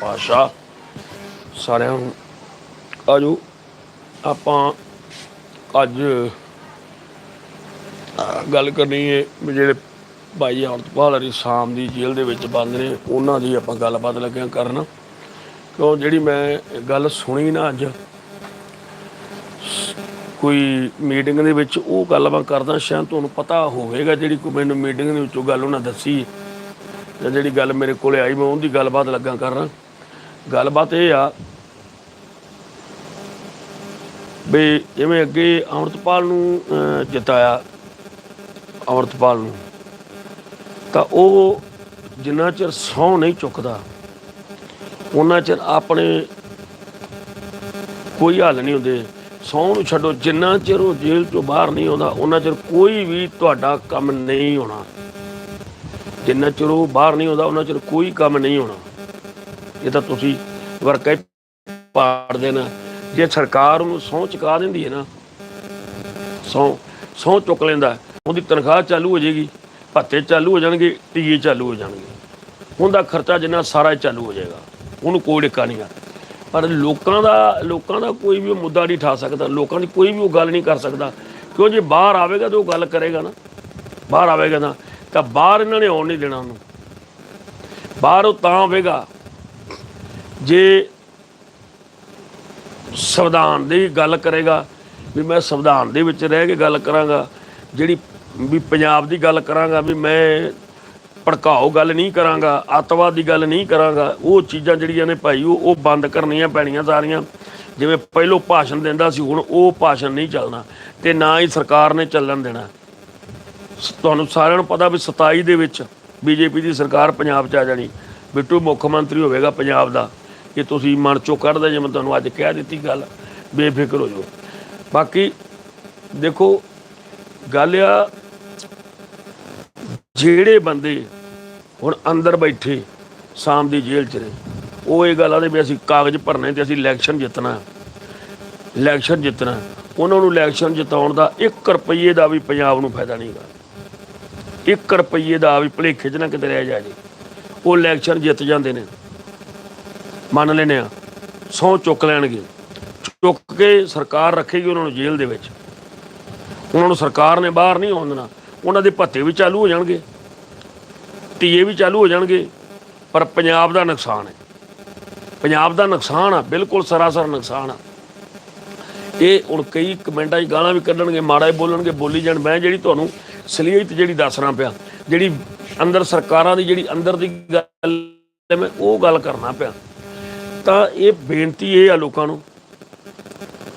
ਪਾਤਸ਼ਾਹ, ਸਾਰਿਆਂ ਨੂੰ ਆਜੋ, ਆਪਾਂ ਅੱਜ ਗੱਲ ਕਰਨੀ ਹੈ ਜਿਹੜੇ ਭਾਈ ਅਮਰਤਪਾਲ ਹਰੀ ਸ਼ਾਮ ਦੀ ਜੇਲ੍ਹ ਦੇ ਵਿੱਚ ਬੰਦ ਨੇ, ਉਹਨਾਂ ਦੀ ਆਪਾਂ ਗੱਲਬਾਤ ਲੱਗਿਆ ਕਰਨ। ਕਿਉਂ, ਜਿਹੜੀ ਮੈਂ ਗੱਲ ਸੁਣੀ ਨਾ ਅੱਜ, ਕੋਈ ਮੀਟਿੰਗ ਦੇ ਵਿੱਚ ਉਹ ਗੱਲ ਮੈਂ ਕਰਦਾ, ਸ਼ਾਇਦ ਤੁਹਾਨੂੰ ਪਤਾ ਹੋਵੇਗਾ ਜਿਹੜੀ ਕੋਈ ਮੈਨੂੰ ਮੀਟਿੰਗ ਦੇ ਵਿੱਚੋਂ ਗੱਲ ਉਹਨਾਂ ਦੱਸੀ ਜਾਂ ਜਿਹੜੀ ਗੱਲ ਮੇਰੇ ਕੋਲੇ ਆਈ, ਮੈਂ ਉਹਦੀ ਗੱਲਬਾਤ ਲੱਗਾ ਕਰਨ। ਗੱਲਬਾਤ ਇਹ ਆ ਵੀ ਜਿਵੇਂ ਅੱਗੇ ਅਮਰਤਪਾਲ ਨੂੰ ਜਿਤਾਇਆ, ਅਮਰਤਪਾਲ ਨੂੰ, ਤਾਂ ਉਹ ਜਿੰਨਾ ਚਿਰ ਸਹੁੰ ਨਹੀਂ ਚੁੱਕਦਾ ਉਹਨਾਂ ਚਿਰ ਆਪਣੇ ਕੋਈ ਹੱਲ ਨਹੀਂ ਹੁੰਦੇ। ਸਹੁੰ ਨੂੰ ਛੱਡੋ, ਜਿੰਨਾ ਚਿਰ ਉਹ ਜੇਲ੍ਹ ਤੋਂ ਬਾਹਰ ਨਹੀਂ ਆਉਂਦਾ ਉਹਨਾਂ ਚਿਰ ਕੋਈ ਵੀ ਤੁਹਾਡਾ ਕੰਮ ਨਹੀਂ ਹੋਣਾ। ਜਿੰਨਾ ਚਿਰ ਉਹ ਬਾਹਰ ਨਹੀਂ ਆਉਂਦਾ ਉਹਨਾਂ ਚਿਰ ਕੋਈ ਕੰਮ ਨਹੀਂ ਹੋਣਾ। ਇਹ ਤਾਂ ਤੁਸੀਂ ਵਰਕੇ ਪਾੜ ਦੇਣਾ। ਜੇ ਸਰਕਾਰ ਉਹਨੂੰ ਸਹੁੰ ਚੁਕਾ ਦਿੰਦੀ ਹੈ ਨਾ, ਸਹੁੰ ਸਹੁੰ ਚੁੱਕ ਲੈਂਦਾ, ਉਹਦੀ ਤਨਖਾਹ ਚਾਲੂ ਹੋ ਜਾਏਗੀ, ਭੱਤੇ ਚਾਲੂ ਹੋ ਜਾਣਗੇ ਟੀਏ ਚਾਲੂ ਹੋ ਜਾਣਗੇ। ਉਹਦਾ ਖਰਚਾ ਜਿੰਨਾ ਸਾਰਾ ਚਾਲੂ ਹੋ ਜਾਏਗਾ, ਉਹਨੂੰ ਕੋਈ ਡਿੱਕਾ ਨਹੀਂ ਆ ਪਰ ਲੋਕਾਂ ਦਾ ਲੋਕਾਂ ਦਾ ਕੋਈ ਵੀ ਉਹ ਮੁੱਦਾ ਨਹੀਂ ਠਾ ਸਕਦਾ, ਲੋਕਾਂ ਦੀ ਕੋਈ ਵੀ ਉਹ ਗੱਲ ਨਹੀਂ ਕਰ ਸਕਦਾ। ਕਿਉਂ ਜੇ ਬਾਹਰ ਆਵੇਗਾ ਤਾਂ ਉਹ ਗੱਲ ਕਰੇਗਾ ਨਾ। ਬਾਹਰ ਆਵੇਗਾ ਨਾ ਤਾਂ ਬਾਹਰ ਇਹਨਾਂ ਨੇ ਆਉਣ ਨਹੀਂ ਦੇਣਾ ਉਹਨੂੰ। ਬਾਹਰ ਉਹ ਤਾਂ ਆਵੇਗਾ ਜੇ ਸੰਵਿਧਾਨ ਦੀ ਗੱਲ ਕਰੇਗਾ, ਵੀ ਮੈਂ ਸੰਵਿਧਾਨ ਦੇ ਵਿੱਚ ਰਹਿ ਕੇ ਗੱਲ ਕਰਾਂਗਾ, ਜਿਹੜੀ ਵੀ ਪੰਜਾਬ ਦੀ ਗੱਲ ਕਰਾਂਗਾ, ਵੀ ਮੈਂ ਭੜਕਾਓ ਗੱਲ ਨਹੀਂ ਕਰਾਂਗਾ, ਅੱਤਵਾਦ ਦੀ ਗੱਲ ਨਹੀਂ ਕਰਾਂਗਾ, ਉਹ ਚੀਜ਼ਾਂ ਜਿਹੜੀਆਂ ਨੇ ਭਾਈ, ਉਹ ਉਹ ਬੰਦ ਕਰਨੀਆਂ ਪੈਣੀਆਂ ਸਾਰੀਆਂ। ਜਿਵੇਂ ਪਹਿਲੋਂ ਭਾਸ਼ਣ ਦਿੰਦਾ ਸੀ, ਹੁਣ ਉਹ ਭਾਸ਼ਣ ਨਹੀਂ ਚੱਲਣਾ ਤੇ ਨਾ ਹੀ ਸਰਕਾਰ ਨੇ ਚੱਲਣ ਦੇਣਾ। ਸ- ਤੁਹਾਨੂੰ ਸਾਰਿਆਂ ਨੂੰ ਪਤਾ ਵੀ 27 ਦੇ ਵਿੱਚ ਬੀਜੇਪੀ ਦੀ ਸਰਕਾਰ ਪੰਜਾਬ 'ਚ ਆ ਜਾਣੀ। ਬਿੱਟੂ ਮੁੱਖ ਮੰਤਰੀ ਹੋਵੇਗਾ ਪੰਜਾਬ ਦਾ। ਇਹ ਤੁਸੀਂ ਮਨ ਚੋਂ ਕੱਢਦੇ ਮੈਂ ਤੁਹਾਨੂੰ ਅੱਜ ਕਹਿ ਦਿੱਤੀ ਗੱਲ। ਬੇਫਿਕਰ ਹੋ ਜਾਓ। ਬਾਕੀ ਦੇਖੋ, ਗੱਲ ਆ, ਜਿਹੜੇ ਬੰਦੇ ਹੁਣ ਅੰਦਰ ਬੈਠੇ ਸ਼ਾਮ ਦੀ ਜੇਲ੍ਹ 'ਚ ਨੇ ਉਹ ਇਹ ਗੱਲ ਆਦੇ ਵੀ ਅਸੀਂ ਕਾਗਜ਼ ਭਰਨੇ ਤੇ ਅਸੀਂ ਇਲੈਕਸ਼ਨ ਜਿੱਤਣਾ। ਇਲੈਕਸ਼ਨ ਜਿੱਤਣਾ। ਉਹਨਾਂ ਨੂੰ ਇਲੈਕਸ਼ਨ ਜਿਤਾਉਣ ਦਾ 1 ਰੁਪਏ ਦਾ ਵੀ ਪੰਜਾਬ ਨੂੰ ਫਾਇਦਾ ਨਹੀਂਗਾ 1 ਰੁਪਏ ਦਾ ਵੀ ਭਲੇਖੇ 'ਚ ਨਾ ਕਿਤੇ ਰਹਿ ਜਾ ਜੇ ਉਹ ਇਲੈਕਸ਼ਨ ਜਿੱਤ ਜਾਂਦੇ ਨੇ। ਮੰਨ ਲੈਨੇ ਆ ਸਹੁੰ ਚੁੱਕ ਲੈਣਗੇ। ਚੁੱਕ ਕੇ ਸਰਕਾਰ ਰੱਖੇਗੀ ਉਹਨਾਂ ਨੂੰ ਜੇਲ੍ਹ ਦੇ ਵਿੱਚ। ਉਹਨਾਂ ਨੂੰ ਸਰਕਾਰ ਨੇ ਬਾਹਰ ਨਹੀਂ ਆਉਣ ਦੇਣਾ। ਉਹਨਾਂ ਦੇ ਭੱਤੇ ਵੀ ਚਾਲੂ ਹੋ ਜਾਣਗੇ। ਟੀਏ ਵੀ ਚਾਲੂ ਹੋ ਜਾਣਗੇ। ਪਰ ਪੰਜਾਬ ਦਾ ਨੁਕਸਾਨ ਹੈ। ਪੰਜਾਬ ਦਾ ਨੁਕਸਾਨ ਆ, ਬਿਲਕੁਲ ਸਰਾਸਰ ਨੁਕਸਾਨ ਆ। ਇਹ ਹੁਣ ਕਈ ਕਮੈਂਟਾਂ 'ਚ ਗਾਲਾਂ ਵੀ ਕੱਢਣਗੇ, ਮਾੜਾ ਬੋਲਣਗੇ, ਬੋਲੀ ਜਾਣ। ਮੈਂ ਜਿਹੜੀ ਤੁਹਾਨੂੰ ਸਲੀਅਤ ਜਿਹੜੀ ਦੱਸਣਾ ਪਿਆ, ਜਿਹੜੀ ਅੰਦਰ ਸਰਕਾਰਾਂ ਦੀ ਜਿਹੜੀ ਅੰਦਰ ਦੀ ਗੱਲ ਮੈਂ ਉਹ ਗੱਲ ਕਰਨਾ ਪਿਆ। ਤਾਂ ਇਹ ਬੇਨਤੀ ਇਹ ਆ ਲੋਕਾਂ ਨੂੰ।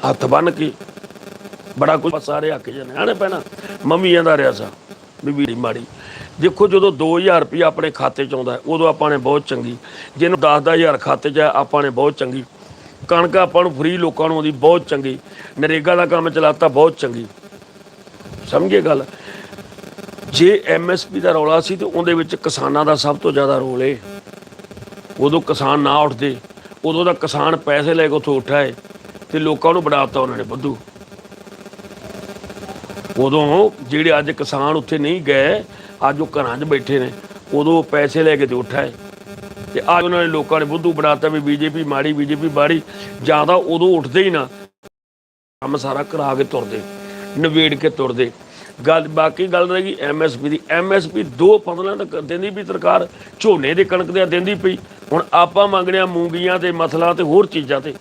ਹੱਥ ਬੰਨ ਕੇ ਬੜਾ ਕੁਝ ਸਾਰੇ ਹੱਕ ਜਨੇ ਆਣੇ ਪੈਣਾ। ਮੰਮੀ ਦਾ ਰਿਹਾ ਸਾ ਬੀਬੀ ਮਾੜੀ। ਦੇਖੋ ਜਦੋਂ 2000 ਰੁਪਏ ਆਪਣੇ ਖਾਤੇ ਚ ਆਉਂਦਾ ਉਦੋਂ ਆਪਾਂ ਨੇ ਬਹੁਤ ਚੰਗੀ। ਜਿਹਨੂੰ 10-10000 ਖਾਤੇ ਚ ਹੈ, ਆਪਾਂ ਨੇ ਬਹੁਤ ਚੰਗੀ। ਕਣਕ ਆਪਾਂ ਨੂੰ ਫ੍ਰੀ ਲੋਕਾਂ ਨੂੰ ਆਉਂਦੀ ਬਹੁਤ ਚੰਗੀ। ਨਰੇਗਾ ਦਾ ਕੰਮ ਚਲਾਤਾ ਬਹੁਤ ਚੰਗੀ। ਸਮਝੇ ਗੱਲ? ਜੇ ਐਮਐਸਪੀ ਦਾ ਰੌਲਾ ਸੀ ਤੇ ਉਹਦੇ ਵਿੱਚ ਕਿਸਾਨਾਂ ਦਾ ਸਭ ਤੋਂ ਜ਼ਿਆਦਾ ਰੋਲ ਏ। ਉਦੋਂ ਕਿਸਾਨ ਨਾ ਉੱਠਦੇ। ਉਦੋਂ ਦਾ ਕਿਸਾਨ ਪੈਸੇ ਲੈ ਕੇ ਉੱਥੋਂ ਉੱਠਾ ਉਠਾਏ ਤੇ ਲੋਕਾਂ ਨੂੰ ਬਣਾਤਾ ਉਹਨਾਂ ਨੇ ਬੱਧੂ। ਉਦੋਂ ਜਿਹੜੇ ਅੱਜ ਕਿਸਾਨ ਉੱਥੇ ਨਹੀਂ ਗਏ, ਅੱਜ ਉਹ ਘਰਾਂ 'ਚ ਬੈਠੇ ਨੇ, ਉਦੋਂ ਉਹ ਪੈਸੇ ਲੈ ਕੇ ਤੇ ਏ। ਤੇ ਅੱਜ ਉਹਨਾਂ ਨੇ ਲੋਕਾਂ ਨੇ ਬੁੱਧੂ ਬਣਾਤਾ ਵੀ ਬੀਜੇਪੀ ਮਾੜੀ, ਬੀਜੇਪੀ ਬਾੜੀ ਜ਼ਿਆਦਾ ਉਦੋਂ ਉੱਠਦੇ ਹੀ ਨਾ। ਕੰਮ ਸਾਰਾ ਕਰਾ ਕੇ ਤੁਰਦੇ ਨਵੇੜ ਕੇ ਤੁਰਦੇ। ਗੱਲ ਬਾਕੀ ਗੱਲ ਰਹਿ ਗਈ ਐਮਐਸਪੀ ਦੀ। ਐਮਐਸਪੀ ਦੋ ਫਸਲਾਂ ਤੱਕ ਦਿੰਦੀ ਵੀ ਸਰਕਾਰ, ਝੋਨੇ ਦੇ ਕਣਕ ਦੇ ਦਿੰਦੀ ਪਈ। ਹੁਣ ਆਪਾਂ ਮੰਗਦੇ ਆ ਮੂੰਗੀਆਂ ਤੇ ਮਸਲਾ ਤੇ ਹੋਰ ਚੀਜ਼ਾਂ ਤੇ।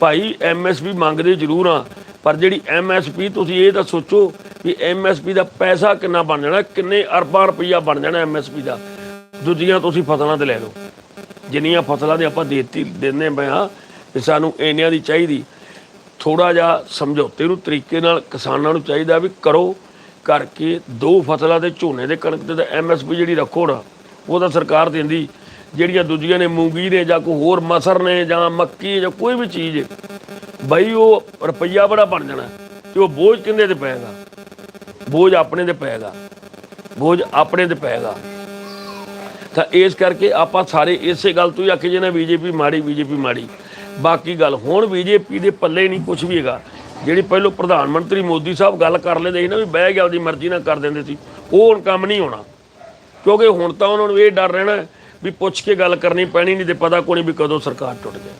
ਭਾਈ ਐਮਐਸਪੀ ਮੰਗਦੇ ਜ਼ਰੂਰ ਆ ਪਰ ਜਿਹੜੀ ਐਮਐਸਪੀ ਤੁਸੀਂ ਇਹ ਤਾਂ ਸੋਚੋ ਵੀ ਐਮਐਸਪੀ ਦਾ ਪੈਸਾ ਕਿੰਨਾ ਬਣ ਜਾਣਾ, ਕਿੰਨੇ ਅਰਬਾਂ ਰੁਪਈਆ ਬਣ ਜਾਣਾ ਐਮਐਸਪੀ ਦਾ। ਦੂਜੀਆਂ ਤੁਸੀਂ ਫਸਲਾਂ ਤੇ ਲੈ ਲਓ। ਜਿੰਨੀਆਂ ਫਸਲਾਂ ਦੇ ਆਪਾਂ ਦੇਤੀ ਦਿੰਦੇ ਪਏ ਆ ਵੀ ਸਾਨੂੰ ਇੰਨਿਆਂ ਦੀ ਚਾਹੀਦੀ। ਥੋੜਾ ਜਿਹਾ ਸਮਝੌਤੇ ਨੂੰ ਤਰੀਕੇ ਨਾਲ ਕਿਸਾਨਾਂ ਨੂੰ ਚਾਹੀਦਾ ਵੀ ਕਰੋ ਕਰਕੇ ਦੋ ਫਸਲਾਂ ਦੇ ਝੋਨੇ ਦੇ ਕਣਕ ਤੇ ਐਮਐਸਪੀ ਜਿਹੜੀ ਰੱਖੋ ਨਾ ਉਹ ਤਾਂ ਸਰਕਾਰ ਦਿੰਦੀ। ਜਿਹੜੀਆਂ ਦੂਜੀਆਂ ਨੇ ਮੂੰਗੀ ਨੇ ਜਾਂ ਕੋਈ ਹੋਰ ਮਸਰ ਨੇ ਜਾਂ ਮੱਕੀ ਜਾਂ ਕੋਈ ਵੀ ਚੀਜ਼ ਹੈ, ਬਈ ਉਹ ਰੁਪਈਆ ਬੜਾ ਬਣ ਜਾਣਾ ਤੇ ਉਹ ਬੋਝ ਕਿੰਦੇ ਤੇ ਪਏਗਾ? ਬੋਝ ਆਪਣੇ ਤੇ ਪਏਗਾ। ਬੋਝ ਆਪਣੇ ਤੇ ਪਏਗਾ। ਤਾਂ ਇਸ ਕਰਕੇ ਆਪਾਂ ਸਾਰੇ ਇਸੇ ਗੱਲ ਤੋਂ ਹੀ ਆਖੇ ਜੇ ਨਾ ਬੀਜੇਪੀ ਮਾੜੀ ਬੀਜੇਪੀ ਮਾੜੀ। ਬਾਕੀ ਗੱਲ ਹੁਣ ਬੀਜੇਪੀ ਦੇ ਪੱਲੇ ਨਹੀਂ ਕੁਝ ਵੀ ਹੈਗਾ, ਜਿਹੜੀ ਪਹਿਲੋਂ ਪ੍ਰਧਾਨ ਮੰਤਰੀ ਮੋਦੀ ਸਾਹਿਬ ਗੱਲ ਕਰ ਲੈਂਦੇ ਸੀ ਨਾ ਵੀ ਬਹਿ ਗਿਆ ਉਹਦੀ ਮਰਜ਼ੀ ਨਾਲ ਕਰ ਦਿੰਦੇ ਸੀ, ਉਹ ਹੁਣ ਕੰਮ ਨਹੀਂ ਹੋਣਾ। ਕਿਉਂਕਿ ਹੁਣ ਤਾਂ ਉਹਨਾਂ ਨੂੰ ਇਹ ਡਰ ਰਹਿਣਾ ਵੀ ਪੁੱਛ ਕੇ ਗੱਲ ਕਰਨੀ ਪੈਣੀ, ਨਹੀਂ ਤੇ ਪਤਾ ਕੋਈ ਵੀ ਕਦੋਂ ਸਰਕਾਰ ਟੁੱਟ ਜਾਏ।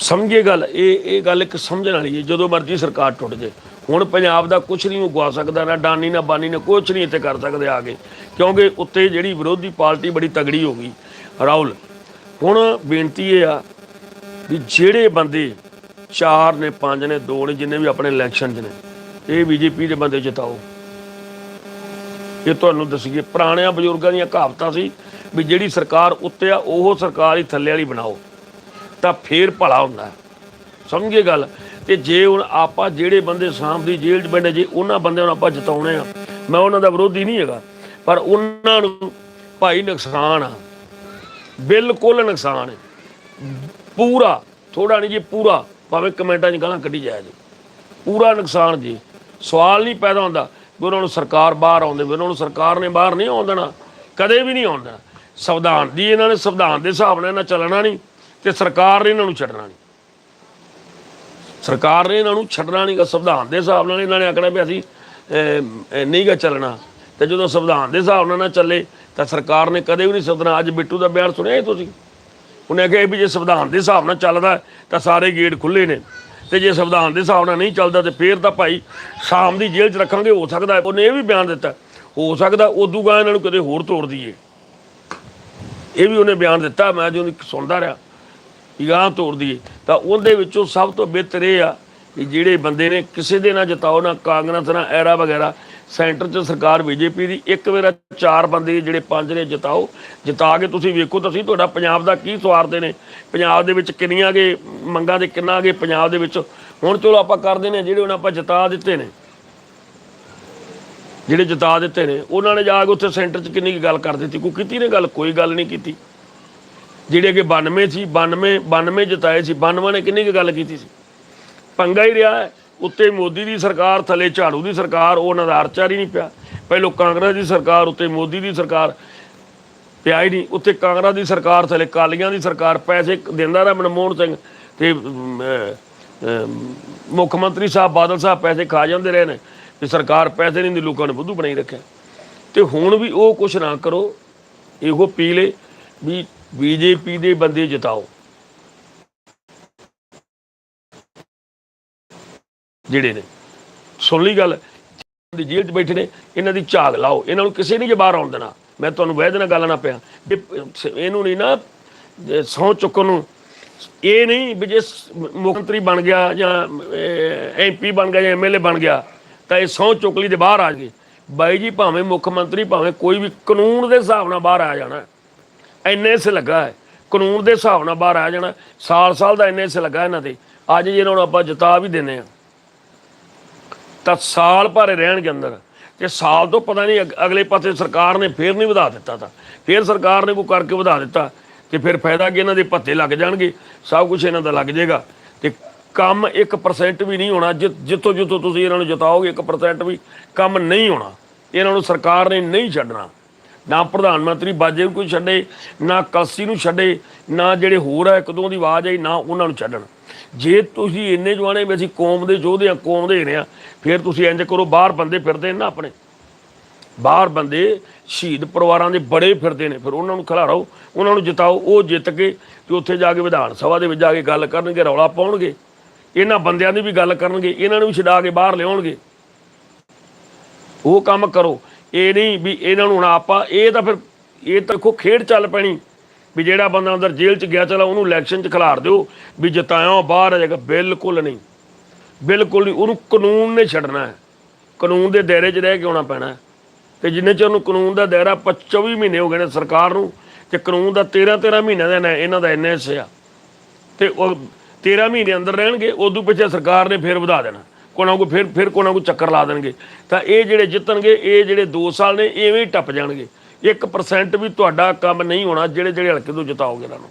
ਸਮਝੇ ਗੱਲ, ਇਹ ਇਹ ਗੱਲ ਇੱਕ ਸਮਝਣ ਵਾਲੀ ਹੈ, ਜਦੋਂ ਮਰਜ਼ੀ ਸਰਕਾਰ ਟੁੱਟ ਜੇ ਹੁਣ ਪੰਜਾਬ ਦਾ ਕੁਝ ਨਹੀਂ ਉਗਵਾ ਸਕਦਾ, ਨਾ ਡਾਨੀ, ਨਾ ਬਾਨੀ, ਨਾ ਕੁਝ ਨਹੀਂ ਇੱਥੇ ਕਰ ਸਕਦੇ ਆ ਕੇ। ਕਿਉਂਕਿ ਉੱਤੇ ਜਿਹੜੀ ਵਿਰੋਧੀ ਪਾਰਟੀ ਬੜੀ ਤਗੜੀ ਹੋ ਗਈ, ਰਾਹੁਲ ਹੁਣ ਬੇਨਤੀ ਇਹ ਆ ਵੀ ਜਿਹੜੇ ਬੰਦੇ ਚਾਰ ਨੇ, ਪੰਜ ਨੇ, ਦੋ ਨੇ, ਜਿੰਨੇ ਵੀ ਆਪਣੇ ਇਲੈਕਸ਼ਨ 'ਚ ਨੇ, ਇਹ ਬੀਜੇਪੀ ਦੇ ਬੰਦੇ ਜਿਤਾਓ। ਇਹ ਤੁਹਾਨੂੰ ਦੱਸੀਏ, ਪੁਰਾਣਿਆਂ ਬਜ਼ੁਰਗਾਂ ਦੀਆਂ ਕਹਾਵਤਾਂ ਸੀ ਵੀ ਜਿਹੜੀ ਸਰਕਾਰ ਉੱਤੇ ਆ, ਉਹ ਸਰਕਾਰ ਹੀ ਥੱਲੇ ਵਾਲੀ ਬਣਾਓ। ਤਾਂ ਫੇਰ ਭਲਾ ਹੁੰਦਾ ਹੈ। ਸਮਝੇ ਗੱਲ, ਤੇ ਜੇ ਹੁਣ ਆਪਾਂ ਜਿਹੜੇ ਬੰਦੇ ਸ਼ਾਮ ਦੀ ਜੇਲ੍ਹ 'ਚ ਬੈਠੇ, ਜੇ ਉਹਨਾਂ ਬੰਦਿਆਂ ਨੂੰ ਆਪਾਂ ਜਿਤਾਉਣੇ ਆ, ਮੈਂ ਉਹਨਾਂ ਦਾ ਵਿਰੋਧੀ ਨਹੀਂ ਹੈਗਾ, ਪਰ ਉਹਨਾਂ ਨੂੰ ਭਾਈ ਨੁਕਸਾਨ ਆ। ਬਿਲਕੁਲ ਨੁਕਸਾਨ ਹੈ। ਪੂਰਾ ਥੋੜਾ ਨਹੀਂ ਜੀ ਪੂਰਾ। ਭਾਵੇਂ ਕਮੈਂਟਾਂ 'ਚ ਗਾਲਾਂ ਕੱਢੀ ਜਾਇਆ ਜੀ। ਪੂਰਾ ਨੁਕਸਾਨ ਜੀ। ਸਵਾਲ ਨਹੀਂ ਪੈਦਾ ਹੁੰਦਾ ਵੀ ਉਹਨਾਂ ਨੂੰ ਸਰਕਾਰ ਬਾਹਰ ਆਉਂਦੇ ਵੀ ਉਹਨਾਂ ਨੂੰ ਸਰਕਾਰ ਨੇ ਬਾਹਰ ਨਹੀਂ ਆਉਣ ਦੇਣਾ। ਕਦੇ ਵੀ ਨਹੀਂ ਆਉਣ ਦੇਣਾ। ਸੰਵਿਧਾਨ ਦੀ ਇਹਨਾਂ ਨੇ ਸੰਵਿਧਾਨ ਦੇ ਹਿਸਾਬ ਨਾਲ ਇਹਨਾਂ ਚੱਲਣਾ ਨਹੀਂ ਤੇ ਸਰਕਾਰ ਨੇ ਇਹਨਾਂ ਨੂੰ ਛੱਡਣਾ ਨਹੀਂ। ਸਰਕਾਰ ਨੇ ਇਹਨਾਂ ਨੂੰ ਛੱਡਣਾ ਨਹੀਂਗਾ ਸੰਵਿਧਾਨ ਦੇ ਹਿਸਾਬ ਨਾਲ ਇਹਨਾਂ ਨੇ ਆਖਣਾ ਵੀ ਅਸੀਂ ਅਹ, ਅਹ, ਨਹੀਂਗਾ ਚੱਲਣਾ। ਤੇ ਜਦੋਂ ਸੰਵਿਧਾਨ ਦੇ ਹਿਸਾਬ ਨਾਲ ਨਾ ਚੱਲੇ ਤਾਂ ਸਰਕਾਰ ਨੇ ਕਦੇ ਵੀ ਨਹੀਂ ਸੱਦਣਾ ਅੱਜ ਬਿੱਟੂ ਦਾ ਬਿਆਨ ਸੁਣਿਆ ਤੁਸੀਂ? ਉਹਨੇ ਕਿਹਾ ਵੀ ਜੇ ਸੰਵਿਧਾਨ ਦੇ ਹਿਸਾਬ ਨਾਲ ਚੱਲਦਾ ਤਾਂ ਸਾਰੇ ਗੇਟ ਖੁੱਲੇ ਨੇ। ਤੇ ਜੇ ਸੰਵਿਧਾਨ ਦੇ ਹਿਸਾਬ ਨਾਲ ਨਹੀਂ ਚੱਲਦਾ, ਤੇ ਫੇਰ ਤਾਂ ਭਾਈ ਸ਼ਾਮ ਦੀ ਜੇਲ੍ਹ 'ਚ ਰੱਖਾਂਗੇ, ਹੋ ਸਕਦਾ ਉਹਨੇ ਇਹ ਵੀ ਬਿਆਨ ਦਿੱਤਾ। ਹੋ ਸਕਦਾ ਉਦੋਂ ਗਾ ਇਹਨਾਂ ਨੂੰ ਕਦੇ ਹੋਰ ਤੋੜ ਦਈਏ। ਇਹ ਵੀ ਉਹਨੇ ਬਿਆਨ ਦਿੱਤਾ, ਮੈਂ ਜਦੋਂ ਸੁਣਦਾ ਰਿਹਾ ਇਗਾਂ ਤੋੜ ਦਈਏ। ਤਾਂ ਉਹਦੇ ਵਿੱਚੋਂ ਸਭ ਤੋਂ ਬਿਹਤਰ ਇਹ ਆ ਕਿ ਜਿਹੜੇ ਬੰਦੇ ਨੇ ਕਿਸੇ ਦੇ ਨਾਲ ਜਿਤਾਓ, ਨਾ ਕਾਂਗਰਸ, ਨਾ ਐਰਾ ਵਗੈਰਾ, ਸੈਂਟਰ 'ਚ ਸਰਕਾਰ ਬੀਜੇਪੀ ਦੀ, ਇੱਕ ਵੇਰਾ ਚਾਰ ਬੰਦੇ ਜਿਹੜੇ ਪੰਜ ਨੇ ਜਿਤਾਓ। ਜਿਤਾ ਕੇ ਤੁਸੀਂ ਵੇਖੋ ਤੁਸੀਂ ਤੁਹਾਡਾ ਪੰਜਾਬ ਦਾ ਕੀ ਸਵਾਰਦੇ ਨੇ? ਪੰਜਾਬ ਦੇ ਵਿੱਚ ਕਿੰਨੀਆਂ ਗੇ ਮੰਗਾਂ ਦੇ, ਕਿੰਨਾ ਗੇ ਪੰਜਾਬ ਦੇ ਵਿੱਚ? ਹੁਣ ਚਲੋ ਆਪਾਂ ਕਰਦੇ ਨੇ, ਜਿਹੜੇ ਉਹਨਾਂ ਆਪਾਂ ਜਿਤਾ ਦਿੱਤੇ ਨੇ, ਜਿਹੜੇ ਜਿਤਾ ਦਿੱਤੇ ਨੇ, ਉਹਨਾਂ ਨੇ ਜਾ ਕੇ ਉੱਥੇ ਸੈਂਟਰ 'ਚ ਕਿੰਨੀ ਕੁ ਗੱਲ ਕਰ ਦਿੱਤੀ? ਕੋਈ ਕੀਤੀ ਨੇ ਗੱਲ? ਕੋਈ ਗੱਲ ਨਹੀਂ ਕੀਤੀ। ਜਿਹੜੇ ਅੱਗੇ 92 ਸੀ 92 92 ਜਿਤਾਏ ਸੀ 92 ਨੇ ਕਿੰਨੀ ਕੁ ਗੱਲ ਕੀਤੀ ਸੀ? ਪੰਗਾ ਹੀ ਰਿਹਾ ਹੈ। ਉੱਤੇ ਮੋਦੀ ਦੀ ਸਰਕਾਰ, ਥੱਲੇ ਝਾੜੂ ਦੀ ਸਰਕਾਰ, ਉਹ ਉਹਨਾਂ ਦਾ ਅਰਚਾ ਹੀ ਨਹੀਂ ਪਿਆ। ਪਹਿਲੋਂ ਕਾਂਗਰਸ ਦੀ ਸਰਕਾਰ, ਉੱਤੇ ਮੋਦੀ ਦੀ ਸਰਕਾਰ ਪਿਆ ਹੀ ਨਹੀਂ। ਉੱਤੇ ਕਾਂਗਰਸ ਦੀ ਸਰਕਾਰ, ਥੱਲੇ ਕਾਲੀਆਂ ਦੀ ਸਰਕਾਰ, ਪੈਸੇ ਦਿੰਦਾ ਰਿਹਾ ਮਨਮੋਹਨ ਸਿੰਘ ਤੇ ਮੁੱਖ ਮੰਤਰੀ ਸਾਹਿਬ ਬਾਦਲ ਸਾਹਿਬ ਪੈਸੇ ਖਾ ਜਾਂਦੇ ਰਹੇ ਨੇ ਤੇ ਸਰਕਾਰ ਪੈਸੇ ਨਹੀਂ ਦੀ ਲੋਕਾਂ ਨੇ ਬੁੱਧੂ ਬਣਾਈ ਰੱਖਿਆ। ਤੇ ਹੁਣ ਵੀ ਉਹ ਕੁਛ ਨਾ ਕਰੋ, ਇਹੋ ਪੀਲੇ ਵੀ ਬੀਜੇਪੀ ਦੇ ਬੰਦੇ ਜਿਤਾਓ। ਜਿਹੜੇ ਨੇ। ਸੁਣ ਲਈ ਗੱਲ। ਦੀ ਜੇਲ੍ਹ 'ਚ ਬੈਠੇ ਨੇ, ਇਹਨਾਂ ਦੀ ਝਾਗ ਲਾਓ। ਇਹਨਾਂ ਨੂੰ ਕਿਸੇ ਨਹੀਂ ਜੇ ਬਾਹਰ ਆਉਣ ਦੇਣਾ। ਮੈਂ ਤੁਹਾਨੂੰ ਵੈਦ ਨਾਲ ਗੱਲ ਨਾ ਪਿਆ। ਵੀ ਇਹਨੂੰ ਨਹੀਂ ਨਾ ਸੌ ਚੁੱਕਣ ਨੂੰ। ਇਹ ਨਹੀਂ ਵੀ ਜੇ ਮੁੱਖ ਮੰਤਰੀ ਬਣ ਗਿਆ ਜਾਂ ਐਮਪੀ ਬਣ ਗਿਆ ਜਾਂ ਐਮਐਲਏ ਬਣ ਗਿਆ, ਤਾਂ ਇਹ ਸੌ ਚੁਕਲੀ ਦੇ ਬਾਹਰ ਆ ਗਏ ਬਾਈ ਜੀ, ਭਾਵੇਂ ਮੁੱਖ ਮੰਤਰੀ, ਭਾਵੇਂ ਕੋਈ ਵੀ ਕਾਨੂੰਨ ਦੇ ਹਿਸਾਬ ਨਾਲ ਬਾਹਰ ਆ ਜਾਣਾ। ਐਨਐਸ ਲੱਗਾ ਹੈ। ਕਾਨੂੰਨ ਦੇ ਹਿਸਾਬ ਨਾਲ ਬਾਹਰ ਆ ਜਾਣਾ। ਸਾਲ ਸਾਲ ਦਾ ਐਨਐਸ ਲੱਗਾ ਇਹਨਾਂ ਤੇ। ਅੱਜ ਜੇ ਇਹਨਾਂ ਨੂੰ ਆਪਾਂ ਜਤਾ ਵੀ ਦਿੰਨੇ ਆ ਤਾਂ ਸਾਲ ਭਰ ਰਹਿਣਗੇ ਅੰਦਰ। ਤੇ ਸਾਲ ਤੋਂ ਪਤਾ ਨਹੀਂ ਅਗ- ਅਗਲੇ ਪਾਸੇ ਸਰਕਾਰ ਨੇ ਫੇਰ ਨਹੀਂ ਵਧਾ ਦਿੱਤਾ ਤਾਂ। ਫੇਰ ਸਰਕਾਰ ਨੇ ਕੋਈ ਕਰਕੇ ਵਧਾ ਦਿੱਤਾ ਤੇ ਫਿਰ ਫਾਇਦਾ ਕਿ ਇਹਨਾਂ ਦੇ ਭੱਤੇ ਲੱਗ ਜਾਣਗੇ। ਸਭ ਕੁਝ ਇਹਨਾਂ ਦਾ ਲੱਗ ਜਾਏਗਾ। ਤੇ ਕੰਮ 1% ਵੀ ਨਹੀਂ ਹੋਣਾ, ਜਿ- ਜਿੱਥੋਂ ਜਿੱਥੋਂ ਤੁਸੀਂ ਇਹਨਾਂ ਨੂੰ ਜਿਤਾਓਗੇ 1% ਵੀ ਕੰਮ ਨਹੀਂ ਹੋਣਾ। ਇਹਨਾਂ ਨੂੰ ਸਰਕਾਰ ਨੇ ਨਹੀਂ ਛੱਡਣਾ। ਨਾ ਪ੍ਰਧਾਨ ਮੰਤਰੀ ਬਾਜੇ ਨੂੰ ਕੋਈ ਛੱਡੇ, ਨਾ ਕਲਸੀ ਨੂੰ ਛੱਡੇ, ਨਾ ਜਿਹੜੇ ਹੋਰ ਆ ਇੱਕ ਦੋ ਦੀ ਆਵਾਜ਼ ਆਈ, ਨਾ ਉਹਨਾਂ ਨੂੰ ਛੱਡਣ। ਜੇ ਤੁਸੀਂ ਇੰਨੇ ਜਵਾਨੇ ਵੀ ਅਸੀਂ ਕੌਮ ਦੇ ਯੋਧੇ ਆ ਕੌਮ ਦੇ ਨੇ ਆ ਫਿਰ ਤੁਸੀਂ ਇੰਜ ਕਰੋ, ਬਾਹਰ ਬੰਦੇ ਫਿਰਦੇ ਨੇ ਨਾ ਆਪਣੇ। ਬਾਹਰ ਬੰਦੇ ਸ਼ਹੀਦ ਪਰਿਵਾਰਾਂ ਦੇ ਬੜੇ ਫਿਰਦੇ ਨੇ, ਫਿਰ ਉਹਨਾਂ ਨੂੰ ਖਿਲਾਰੋ, ਉਹਨਾਂ ਨੂੰ ਜਿਤਾਓ, ਉਹ ਜਿੱਤ ਕੇ ਤੇ ਉੱਥੇ ਜਾ ਕੇ ਵਿਧਾਨ ਸਭਾ ਦੇ ਵਿੱਚ ਜਾ ਕੇ ਗੱਲ ਕਰਨਗੇ, ਰੌਲਾ ਪਾਉਣਗੇ। ਇਹਨਾਂ ਬੰਦਿਆਂ ਦੀ ਵੀ ਗੱਲ ਕਰਨਗੇ, ਇਹਨਾਂ ਨੂੰ ਵੀ ਛਡਾ ਕੇ ਬਾਹਰ ਲਿਆਉਣਗੇ। ਉਹ ਕੰਮ ਕਰੋ। ਇਹ ਨਹੀਂ ਵੀ ਇਹਨਾਂ ਨੂੰ ਹੁਣ ਆਪਾਂ, ਇਹ ਤਾਂ ਫਿਰ, ਇਹ ਤਾਂ ਦੇਖੋ ਖੇਡ ਚੱਲ ਪੈਣੀ। ਵੀ ਜਿਹੜਾ ਬੰਦਾ ਅੰਦਰ ਜੇਲ੍ਹ 'ਚ ਗਿਆ, ਚਲਾ ਉਹਨੂੰ ਇਲੈਕਸ਼ਨ 'ਚ ਖਿਲਾਰ ਦਿਓ, ਵੀ ਜਿਤਾਇਆ ਬਾਹਰ ਆ ਜਾਏਗਾ। ਬਿਲਕੁਲ ਨਹੀਂ। ਬਿਲਕੁਲ ਨਹੀਂ। ਉਹਨੂੰ ਕਾਨੂੰਨ ਨੇ ਛੱਡਣਾ ਹੈ। ਕਾਨੂੰਨ ਦੇ ਦਾਇਰੇ 'ਚ ਰਹਿ ਕੇ ਆਉਣਾ ਪੈਣਾ ਹੈ। ਤੇ ਜਿੰਨੇ ਚਿਰ ਨੂੰ ਕਾਨੂੰਨ ਦਾ ਦਾਇਰਾ 25 ਮਹੀਨੇ ਹੋ ਗਏ ਨੇ ਸਰਕਾਰ ਨੂੰ, ਤੇ ਕਾਨੂੰਨ ਦਾ 13 13 ਮਹੀਨਿਆਂ ਦਾ ਨਾ- ਇਹਨਾਂ ਦਾ ਇੰਨੇ ਹਿੱਸੇ ਆ। ਤੇ ਉਹ 13 ਮਹੀਨੇ ਅੰਦਰ ਰਹਿਣਗੇ, ਉਦੋਂ ਪਿੱਛੇ ਸਰਕਾਰ ਨੇ ਫੇਰ ਵਧਾ ਦੇਣਾ। ਕੋਣਾ ਕੋ ਫਿਰ ਫਿਰ ਕੋਣਾ ਕੋ ਚੱਕਰ ਲਾ ਦੇਣਗੇ। ਤਾਂ ਇਹ ਜਿਹੜੇ ਜਿੱਤਣਗੇ, ਇਹ ਜਿਹੜੇ 2 ਸਾਲ ਨੇ ਐਵੇਂ ਹੀ ਟੱਪ ਜਾਣਗੇ। 1% ਵੀ ਤੁਹਾਡਾ ਕੰਮ ਨਹੀਂ ਹੋਣਾ ਜਿਹੜੇ ਜਿਹੜੇ ਹਲਕੇ ਤੋਂ ਜਿਤਾਓਗੇ ਇਹਨਾਂ ਨੂੰ।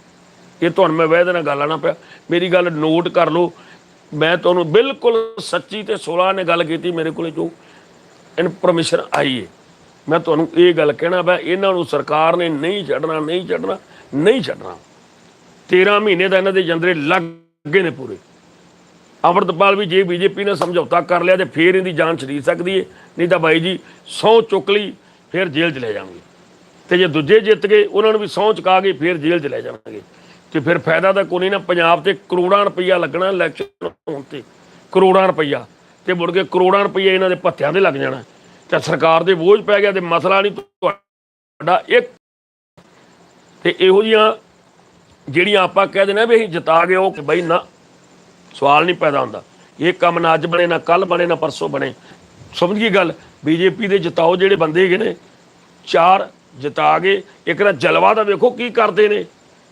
ਇਹ ਤੁਹਾਨੂੰ ਮੈਂ ਵੈਦ ਨਾਲ ਗੱਲ ਨਾ ਪਿਆ। ਮੇਰੀ ਗੱਲ ਨੋਟ ਕਰ ਲਓ। ਮੈਂ ਤੁਹਾਨੂੰ ਬਿਲਕੁਲ ਸੱਚੀ ਤੇ 16 ਨੇ ਗੱਲ ਕੀਤੀ ਮੇਰੇ ਕੋਲੇ ਜੋ ਇਨਫੋਰਮੇਸ਼ਨ ਆਈ ਹੈ ਮੈਂ ਤੁਹਾਨੂੰ ਇਹ ਗੱਲ ਕਹਿਣਾ ਪਿਆ, ਇਹਨਾਂ ਨੂੰ ਸਰਕਾਰ ਨੇ ਨਹੀਂ ਛੱਡਣਾ ਨਹੀਂ ਛੱਡਣਾ ਨਹੀਂ ਛੱਡਣਾ। 13 ਮਹੀਨੇ ਦਾ ਇਹਨਾਂ ਦੇ ਜੰਦਰੇ ਲੱਗ ਗਏ ਨੇ ਪੂਰੇ। ਅਮਰਤਪਾਲ ਵੀ ਜੇ ਬੀਜੇਪੀ ਨੇ ਸਮਝੌਤਾ ਕਰ ਲਿਆ ਤੇ ਫੇਰ ਇਹਦੀ ਜਾਨ ਛੜੀ ਸਕਦੀ ਹੈ ਨਹੀਂ ਤਾਂ ਬਾਈ ਜੀ ਸੌ ਚੁੱਕ ਲਈ, ਫੇਰ ਜੇਲ੍ਹ ਚ ਲੈ ਜਾਵਾਂਗੇ। ਤੇ ਜੇ ਦੂਜੇ ਜਿੱਤ ਗਏ, ਉਹਨਾਂ ਨੂੰ ਵੀ ਸਹੁੰ ਚੁਕਾ ਕੇ ਫਿਰ ਜੇਲ੍ਹ 'ਚ ਲੈ ਜਾਣਗੇ ਤੇ ਫਿਰ ਫਾਇਦਾ ਤਾਂ ਕੋਈ ਨਹੀਂ ਨਾ, ਪੰਜਾਬ ਤੇ ਕਰੋੜਾਂ ਰੁਪਈਆ ਲੱਗਣਾ ਇਲੈਕਸ਼ਨ ਹੋਣ ਤੇ। ਕਰੋੜਾਂ ਰੁਪਈਆ। ਤੇ ਮੁੜ ਕੇ ਕਰੋੜਾਂ ਰੁਪਈਆ ਇਹਨਾਂ ਦੇ ਭੱਤਿਆਂ ਦੇ ਲੱਗ ਜਾਣਾ। ਤੇ ਸਰਕਾਰ ਦੇ ਬੋਝ ਪੈ ਗਿਆ ਤੇ ਮਸਲਾ ਨਹੀਂ ਤੁਹਾਡਾ ਇੱਕ। ਤੇ ਇਹੋ ਜੀਆਂ ਜਿਹੜੀਆਂ ਆਪਾਂ ਕਹਿ ਦਿੰਦੇ ਆ ਵੀ ਅਸੀਂ ਜਿਤਾ ਗਏ ਉਹ ਬਈ ਨਾ, ਸਵਾਲ ਨਹੀਂ ਪੈਦਾ ਹੁੰਦਾ। ਇਹ ਕੰਮ ਨਾ ਅੱਜ ਬਣੇ, ਨਾ ਕੱਲ ਬਣੇ, ਨਾ ਪਰਸੋਂ ਬਣੇ। ਸਮਝ ਗਈ ਗੱਲ? ਬੀਜੇਪੀ ਦੇ ਜਿਤਾਓ ਜਿਹੜੇ ਬੰਦੇ ਹੈਗੇ ਨੇ, ਚਾਰ ਜਿਤਾ ਗਏ। ਇੱਕ ਨਾ ਜਲਵਾ ਦਾ ਵੇਖੋ ਕੀ ਕਰਦੇ ਨੇ।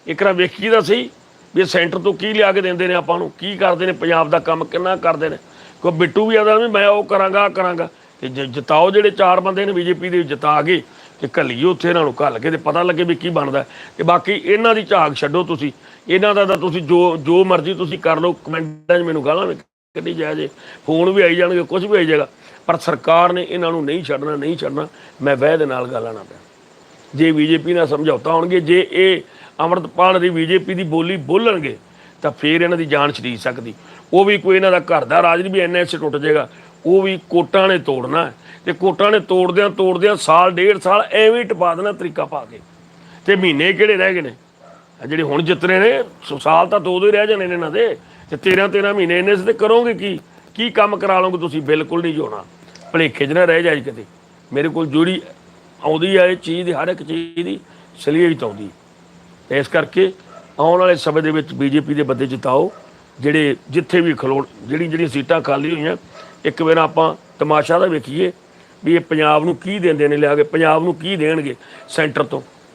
ਇੱਕ ਨਾ ਵੇਖੀ ਦਾ ਸਹੀ ਵੀ ਇਹ ਸੈਂਟਰ ਤੋਂ ਕੀ ਲਿਆ ਕੇ ਦਿੰਦੇ ਨੇ ਆਪਾਂ ਨੂੰ, ਕੀ ਕਰਦੇ ਨੇ, ਪੰਜਾਬ ਦਾ ਕੰਮ ਕਿੰਨਾ ਕਰਦੇ ਨੇ। ਕੋਈ ਬਿੱਟੂ ਵੀ ਆਦਾ ਵੀ ਮੈਂ ਉਹ ਕਰਾਂਗਾ, ਆਹ ਕਰਾਂਗਾ। ਤੇ ਜ- ਜਿਤਾਓ ਜਿਹੜੇ ਚਾਰ ਬੰਦੇ ਨੇ ਬੀਜੇਪੀ ਦੇ ਜਿਤਾ ਗਏ ਤੇ ਘੱਲੀਏ ਉੱਥੇ ਇਹਨਾਂ ਨੂੰ ਘੱਲ ਕੇ ਤੇ ਪਤਾ ਲੱਗੇ ਵੀ ਕੀ ਬਣਦਾ। ਹੈ। ਤੇ ਬਾਕੀ ਇਹਨਾਂ ਦੀ ਝਾਕ ਛੱਡੋ ਤੁਸੀਂ। ਇਹਨਾਂ ਦਾ ਤਾਂ ਤੁਸੀਂ ਜੋ ਜੋ ਮਰਜ਼ੀ ਤੁਸੀਂ ਕਰ ਲਓ, ਕਮੈਂਟਾਂ 'ਚ ਮੈਨੂੰ ਗਾਲਾਂ ਵੀ ਕੱਢੀ ਜਾਇਆ ਜੇ। ਫੋਨ ਵੀ ਆਈ ਜਾਣਗੇ ਕੁਝ ਵੀ ਆਈ ਜਾਏਗਾ। ਪਰ ਸਰਕਾਰ ਨੇ ਇਹਨਾਂ ਨੂੰ ਨਹੀਂ ਛੱਡਣਾ ਨਹੀਂ ਛੱਡਣਾ, ਮੈਂ ਵਹਿ ਦੇ ਨਾਲ ਗੱਲ ਆਣਾ ਪਿਆ। ਜੇ ਬੀਜੇਪੀ ਨਾਲ ਸਮਝੌਤਾ ਹੋਣਗੇ, ਜੇ ਇਹ ਅੰਮ੍ਰਿਤਪਾਲ ਦੀ ਬੀਜੇਪੀ ਦੀ ਬੋਲੀ ਬੋਲਣਗੇ, ਤਾਂ ਫੇਰ ਇਹਨਾਂ ਦੀ ਜਾਨ ਛੜੀ ਸਕਦੀ। ਉਹ ਵੀ ਕੋਈ ਇਹਨਾਂ ਦਾ ਘਰ ਦਾ ਰਾਜ ਨਹੀਂ ਵੀ ਐਨਐਸ ਟੁੱਟ ਜਾਏਗਾ। ਉਹ ਵੀ ਕੋਟਾਂ ਨੇ ਤੋੜਨਾ ਹੈ। ਤੇ ਕੋਟਾਂ ਨੇ ਤੋੜਦਿਆਂ ਤੋੜਦਿਆਂ ਸਾਲ, ਡੇਢ ਸਾਲ ਐਵੇਂ ਹੀ ਟਪਾ ਦੇਣਾ ਤਰੀਕਾ ਪਾ ਕੇ। ਤੇ ਮਹੀਨੇ ਕਿਹੜੇ ਰਹਿ ਗਏ ਨੇ? ਜਿਹੜੇ ਹੁਣ ਜਿੱਤ ਰਹੇ ਨੇ, ਸੋ ਸਾਲ ਤਾਂ ਦੋ ਦੋ ਹੀ ਰਹਿ ਜਾਣੇ ਨੇ ਇਹਨਾਂ ਦੇ। ਤੇ 13 13 ਮਹੀਨੇ ਇਹਨੇ ਤੇ ਕਰੋਗੇ ਕੀ? ਕੀ ਕੰਮ ਕਰਾ ਲਓਗੇ ਤੁਸੀਂ? ਬਿਲਕੁਲ ਨਹੀਂ ਜੋਣਾ ਭਲੇਖੇ 'ਚ ਨਾ ਰਹਿ ਜਾਏ ਕਿਤੇ। ਮੇਰੇ ਕੋਲ ਜੁੜੀ ਆਉਂਦੀ ਹੈ ਇਹ ਚੀਜ਼ ਦੀ, ਹਰ ਇੱਕ ਚੀਜ਼ ਦੀ ਸਲੀਅਤ ਆਉਂਦੀ ਤੇ ਇਸ ਕਰਕੇ ਆਉਣ ਵਾਲੇ ਸਮੇਂ ਦੇ ਵਿੱਚ ਬੀਜੇਪੀ ਦੇ ਬੰਦੇ ਜਿਤਾਓ, ਜਿਹੜੇ ਜਿੱਥੇ ਵੀ ਖਲੋਣ, ਜਿਹੜੀ ਜਿਹੜੀ ਸੀਟਾਂ ਖਾਲੀ ਹੋਈਆਂ, ਇੱਕ ਵਾਰ ਆਪਾਂ ਤਮਾਸ਼ਾ ਦਾ ਵੇਖੀਏ ਵੀ ਇਹ ਪੰਜਾਬ ਨੂੰ ਕੀ ਦਿੰਦੇ ਨੇ, ਲਿਆ ਕੇ ਪੰਜਾਬ ਨੂੰ ਕੀ ਦੇਣਗੇ ਸੈਂਟਰ ਤੋਂ।